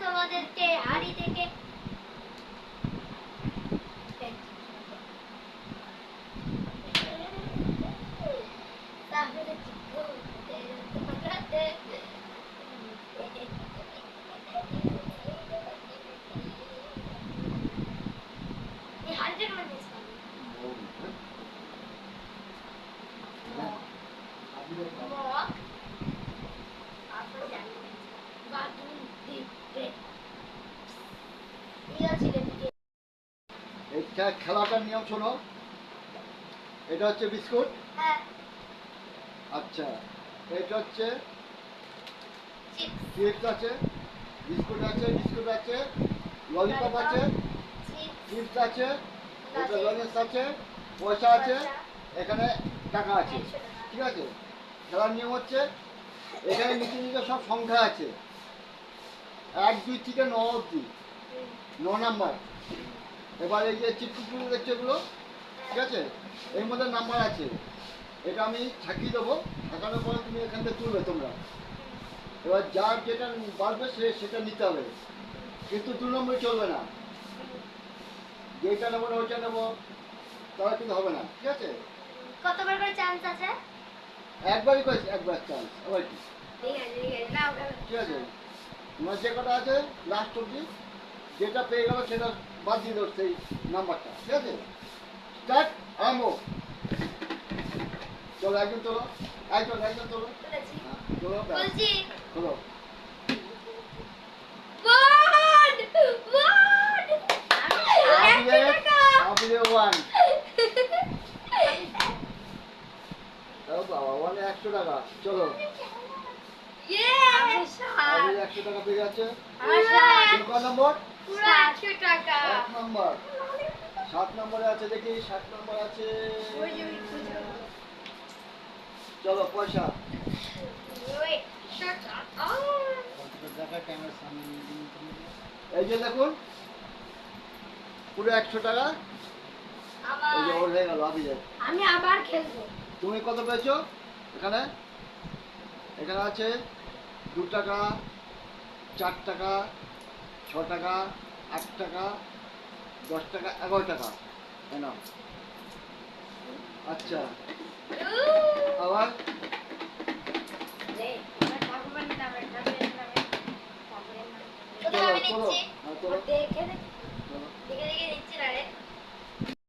Di hari ini. খে- খেলাটার নিয়ম শোনো। এটা হচ্ছে বিস্কুট। হ্যাঁ। আচ্ছা এটা হচ্ছে চিপস। আছে বিস্কুট আছে বিস্কুট আছে ললিপপ আছে চিপস। এটা আছে। লজেন্স আছে। পয়সা আছে এখানে টাকা আছে। ঠিক আছে? খেলার নিয়ম হচ্ছে এখানে নিচে নিচে সব সংখ্যা আছে। এক দুই থেকে ন অব্দি ন নাম্বার। এবার এই যে চিপসগুলো দেখছ এগুলো? ঠিক আছে? এর মধ্যে নাম্বার আছে। এটা আমি ছাকিয়ে দেবো। ছাকানোর পরে তুমি এখান থেকে তুলবে তোমরা। এবার যার যেটা বাড়বে সে সেটা নিতে হবে। কিন্তু দু নম্বরে চলবে না। যেটা নেব না ওইটা নেব। তাহলে কিন্তু হবে না। ঠিক আছে? কতবার করে চান্স আছে? একবারই করে একবার চান্স আবার কি? ঠিক আছে? ঠিক আছে না ওটা ঠিক আছে তোমার যে কটা আছে লাস্ট অব্দি যেটা পেয়ে গেল সেটা বাদ দিয়ে দেবো সেই নাম্বারটা ঠিক আছে? স্টার্ট আরম্ভ চলো একজন চলো একজন একজন চলো চলো চলো বাবা ওয়ানে একশো টাকা। চলো। একশো টাকা পেয়ে গেছে আমার নম্বর। পুরো একশো টাকা। এক নম্বর। সাত নম্বরে আছে দেখি সাত নম্বর আছে। ওই যে ওই খুঁজো চলো পয়সা. এই যে দেখুন পুরো একশো টাকা। এই যে ওর হয়ে গেল আবিরের আমি আবার খেলব। তুমি কত পেয়েছ? এখানে? এখানে আছে দু টাকা চার টাকা ছ টাকা আট টাকা দশ টাকা এগারো টাকা। কেন আচ্ছা। আবার? দেখে দেখে না রে